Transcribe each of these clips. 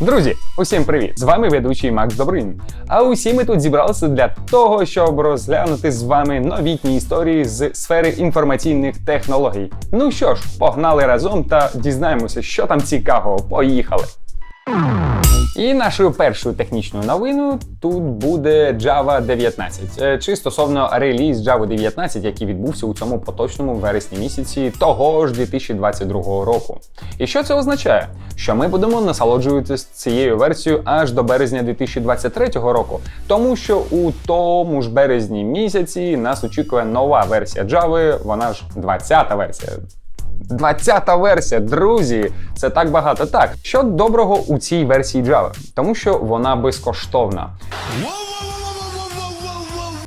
Друзі, усім привіт! З вами ведучий Макс Добрин. А усі ми тут зібралися для того, щоб розглянути з вами новітні історії з сфери інформаційних технологій. Ну що ж, погнали разом та дізнаємося, що там цікавого. Поїхали! І нашою першою технічною новиною тут буде Java 19. Е, Чи стосовно реліз Java 19, який відбувся у цьому поточному вересні місяці того ж 2022 року. І що це означає? Що ми будемо насолоджуватися цією версією аж до березня 2023 року, тому що у тому ж березні місяці нас очікує нова версія Java, вона ж 20-та версія. 20-та версія, друзі, це так багато. Так, що доброго у цій версії Java? Тому що вона безкоштовна.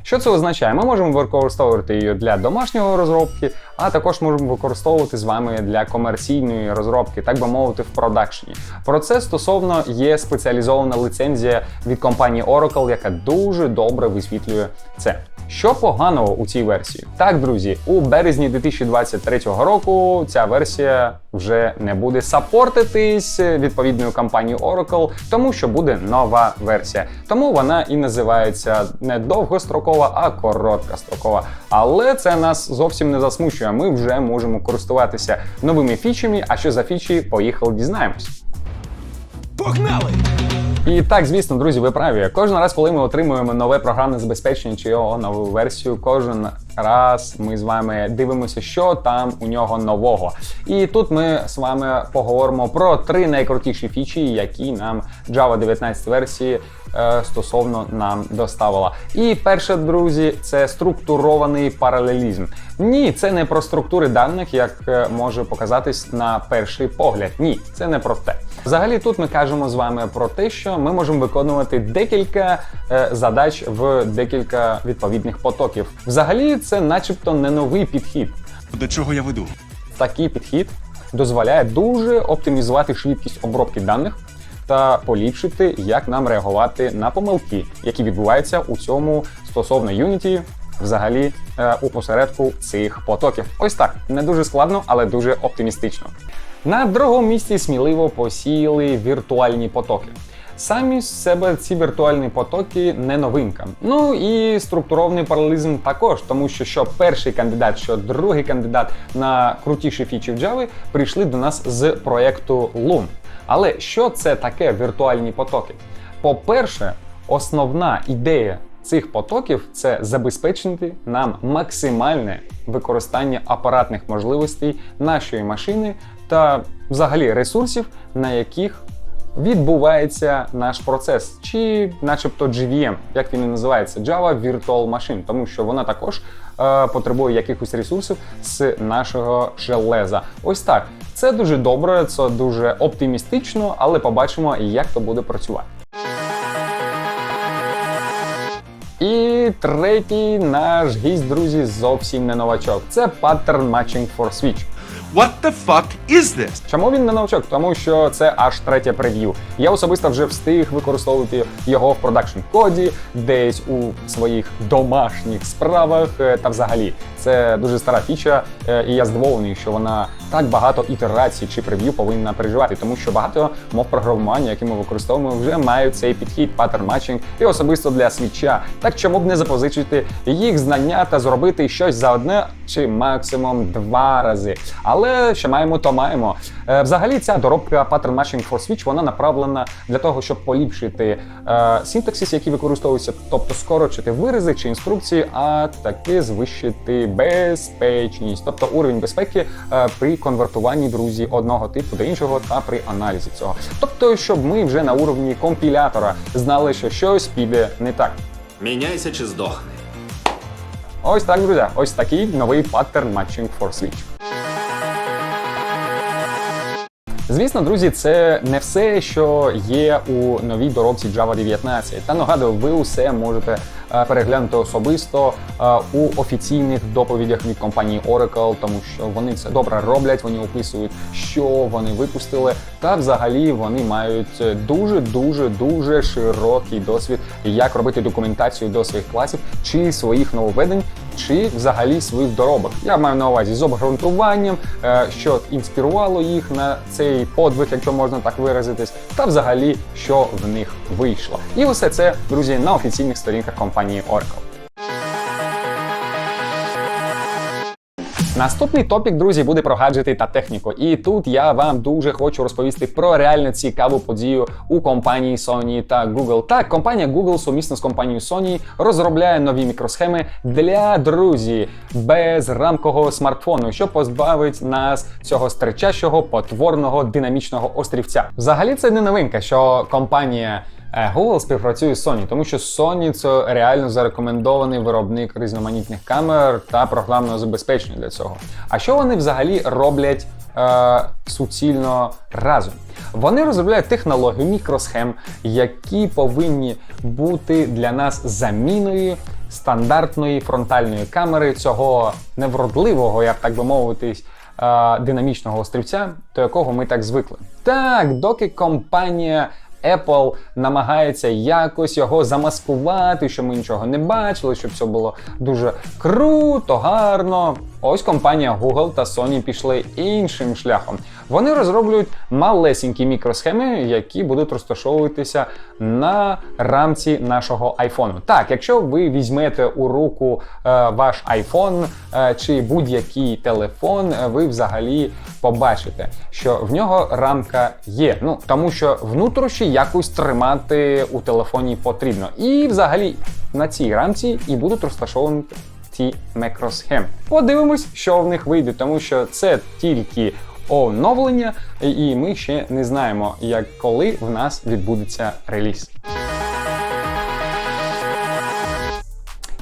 Що це означає? Ми можемо використовувати її для домашнього розробки, а також можемо використовувати з вами для комерційної розробки, так би мовити, в продакшені. Про це стосовно є спеціалізована лицензія від компанії Oracle, яка дуже добре висвітлює це. Що поганого у цій версії? Так, друзі, у березні 2023 року ця версія вже не буде саппортитись відповідною компанією Oracle, тому що буде нова версія. Тому вона і називається не довгострокова, а короткострокова. Але це нас зовсім не засмучує. Ми вже можемо користуватися новими фічами. А що за фічі? Поїхали, дізнаємось. Погнали! І так, звісно, друзі, ви праві. Кожен раз, коли ми отримуємо нове програмне забезпечення чи його нову версію, кожен раз ми з вами дивимося, що там у нього нового. І тут ми з вами поговоримо про три найкрутіші фічі, які нам Java 19 версії е, стосовно нам доставила. І перше, друзі, це структурований паралелізм. Ні, це не про структури даних, як е, може показатись на перший погляд. Ні, це не про те. Взагалі, тут ми кажемо з вами про те, що ми можемо виконувати декілька е, задач в декілька відповідних потоків. Взагалі, це начебто не новий підхід. До чого я веду? Такий підхід дозволяє дуже оптимізувати швидкість обробки даних та поліпшити, як нам реагувати на помилки, які відбуваються у цьому стосовно Unity, взагалі е, у посередку цих потоків. Ось так не дуже складно, але дуже оптимістично. На другому місці сміливо посіяли віртуальні потоки. Самі з себе ці віртуальні потоки не новинка. Ну і структурований паралелізм також, тому що що перший кандидат, що другий кандидат на крутіші фічі в Java прийшли до нас з проєкту Loom. Але що це таке віртуальні потоки? По-перше, основна ідея цих потоків це забезпечити нам максимальне використання апаратних можливостей нашої машини та взагалі ресурсів, на яких відбувається наш процес, чи, начебто, GVM, як він і називається, Java Virtual Machine, тому що вона також е, потребує якихось ресурсів з нашого железа. Ось так. Це дуже добре, це дуже оптимістично, але побачимо, як то буде працювати. І третій наш гість, друзі, зовсім не новачок. Це Pattern Matching for Switch. What the fuck is this? Чому він не новачок? Тому що це аж третє прев'ю. Я особисто вже встиг використовувати його в продакшн коді, десь у своїх домашніх справах е, та взагалі. Це дуже стара фіча, е, і я здивований, що вона так багато ітерацій чи прев'ю повинна переживати, тому що багато мов програмування, які ми використовуємо, вже мають цей підхід паттерн матчинг і особисто для свіча. Так чому б не запозичити їх знання та зробити щось за одне чи максимум два рази. Але що маємо, то маємо. Е, Взагалі, ця доробка Pattern Matching for Switch вона направлена для того, щоб поліпшити е, синтаксис, який використовується, тобто скорочити вирази чи інструкції, а таки звищити безпечність, тобто уровень безпеки е, при конвертуванні друзі одного типу до іншого та при аналізі цього. Тобто, щоб ми вже на уровні компілятора знали, що щось піде не так. Міняйся чи здохни. Ось так, друзі. Ось такий новий паттерн Matching for Switch. Звісно, друзі, це не все, що є у новій доробці Java 19. Та нагадую, ви усе можете е, переглянути особисто е, у офіційних доповідях від компанії Oracle, тому що вони це добре роблять, вони описують, що вони випустили, та взагалі вони мають дуже дуже дуже широкий досвід, як робити документацію до своїх класів чи своїх нововведень. Чи взагалі своїх доробок. Я маю на увазі з обґрунтуванням, е, що інспірувало їх на цей подвиг, якщо можна так виразитись, та взагалі що в них вийшло. І усе це, друзі, на офіційних сторінках компанії Oracle. Наступний топік, друзі, буде про гаджети та техніку. І тут я вам дуже хочу розповісти про реально цікаву подію у компанії Sony та Google. Так, компанія Google сумісно з компанією Sony розробляє нові мікросхеми для друзі безрамкового смартфону, що позбавить нас цього стричащого, потворного, динамічного острівця. Взагалі, це не новинка, що компанія. Е, Google співпрацює з Sony, тому що Sony це реально зарекомендований виробник різноманітних камер та програмного забезпечення для цього. А що вони взагалі роблять е, суцільно разом? Вони розробляють технологію мікросхем, які повинні бути для нас заміною стандартної фронтальної камери цього невродливого, як так би мовити, е, динамічного острівця, до якого ми так звикли. Так, доки компанія Apple намагається якось його замаскувати, щоб ми нічого не бачили, щоб все було дуже круто, гарно. Ось компанія Google та Sony пішли іншим шляхом. Вони розроблюють малесенькі мікросхеми, які будуть розташовуватися на рамці нашого айфону. Так, якщо ви візьмете у руку е, ваш iPhone е, чи будь-який телефон, е, ви взагалі побачите, що в нього рамка є. Ну тому що внутрішні якось тримати у телефоні потрібно. І взагалі на цій рамці і будуть розташовані ці мікросхеми. Подивимось, що в них вийде, тому що це тільки оновлення, і ми ще не знаємо, як коли в нас відбудеться реліз.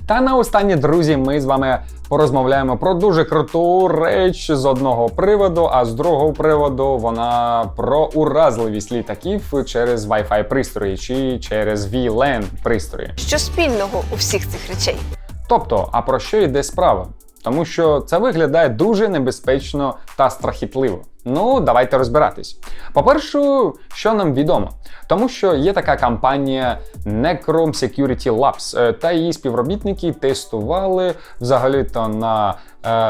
Та на останнє, друзі, ми з вами порозмовляємо про дуже круту реч з одного приводу, а з другого приводу вона про уразливість літаків через Wi-Fi пристрої чи через VLAN пристрої. Що спільного у всіх цих речей? Тобто, а про що йде справа? Тому що це виглядає дуже небезпечно та страхітливо. Ну, давайте розбиратись. По-перше, що нам відомо? Тому що є така компанія Necrom Security Labs, е, та її співробітники тестували взагалі-то на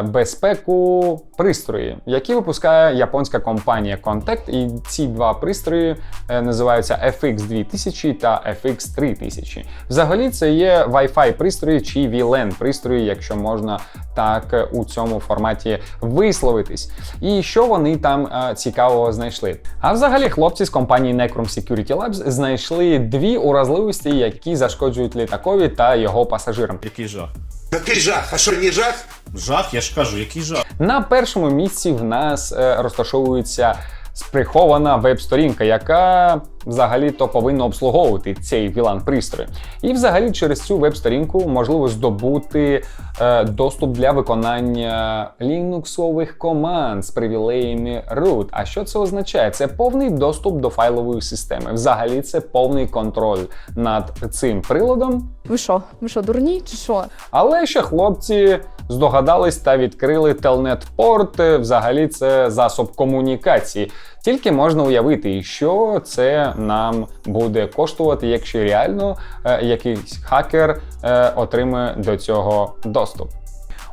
безпеку пристрої, які випускає японська компанія Contact. І ці два пристрої е, називаються FX 2000 та FX 3000. Взагалі, це є Wi-Fi пристрої чи VLAN пристрої, якщо можна так е, у цьому форматі висловитись. І що вони там е, цікавого знайшли? А взагалі, хлопці з компанії Necrom Security Labs знайшли дві уразливості, які зашкоджують літакові та його пасажирам. Який жах? Який жах? А що не жах? Жах, я ж кажу, який жах. На першому місці в нас е, розташовується сприхована веб-сторінка, яка взагалі-то повинна обслуговувати цей VLAN пристрій. І взагалі через цю веб-сторінку можливо здобути е, доступ для виконання лінуксових команд з привілеями root. А що це означає? Це повний доступ до файлової системи. Взагалі, це повний контроль над цим приладом. Ви що? Ви що, дурні чи що? Але ще хлопці здогадались та відкрили телнет-порт. Взагалі, це засоб комунікації. Тільки можна уявити, що це нам буде коштувати, якщо реально е, якийсь хакер е, отримує до цього доступ.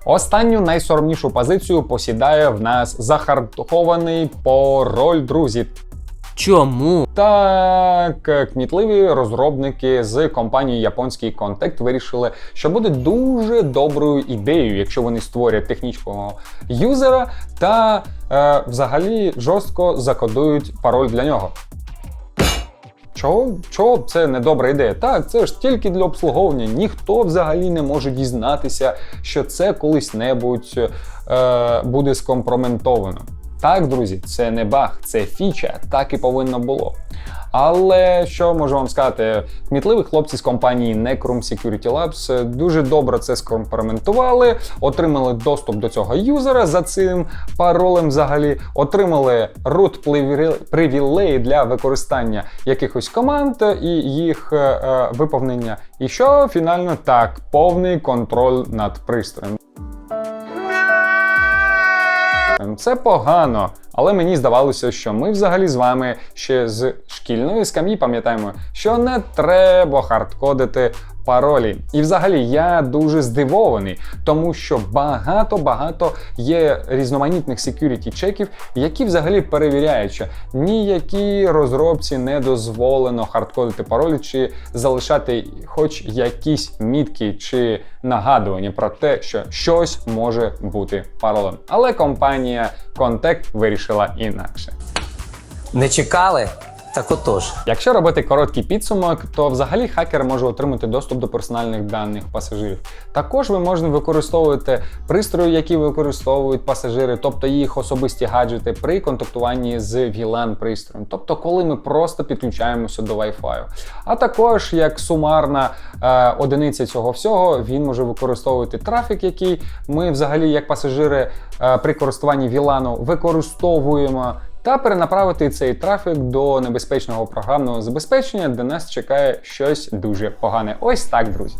Останню найсоромнішу позицію посідає в нас захардований пароль, друзі. Чому? Так, кмітливі розробники з компанії Японський Contact вирішили, що буде дуже доброю ідеєю, якщо вони створять технічного юзера та е, взагалі жорстко закодують пароль для нього. Чого, чого це не добра ідея? Так, це ж тільки для обслуговування. Ніхто взагалі не може дізнатися, що це колись-небудь е, буде скомпроментовано. Так, друзі, це не баг, це фіча, так і повинно було. Але що можу вам сказати, кмітливі хлопці з компанії Necrom Security Labs дуже добре це скомпроментували, отримали доступ до цього юзера за цим паролем взагалі, отримали root привілеї для використання якихось команд і їх е, е, виповнення. І що фінально так, повний контроль над пристроєм. Це погано. Але мені здавалося, що ми взагалі з вами ще з шкільної скам'ї пам'ятаємо, що не треба хардкодити паролі. І взагалі я дуже здивований, тому що багато-багато є різноманітних security чеків, які взагалі перевіряють, що ніякій розробці не дозволено хардкодити паролі чи залишати хоч якісь мітки чи нагадування про те, що щось може бути паролем. Але компанія Contact вирішила інакше. Не чекали? Так отож. Якщо робити короткий підсумок, то взагалі хакер може отримати доступ до персональних даних пасажирів. Також ви можете використовувати пристрої, які використовують пасажири, тобто їх особисті гаджети при контактуванні з VLAN пристроєм, тобто коли ми просто підключаємося до Wi-Fi. А також як сумарна е, одиниця цього всього, він може використовувати трафік, який ми взагалі як пасажири е, при користуванні VLAN використовуємо та перенаправити цей трафік до небезпечного програмного забезпечення, де нас чекає щось дуже погане. Ось так, друзі.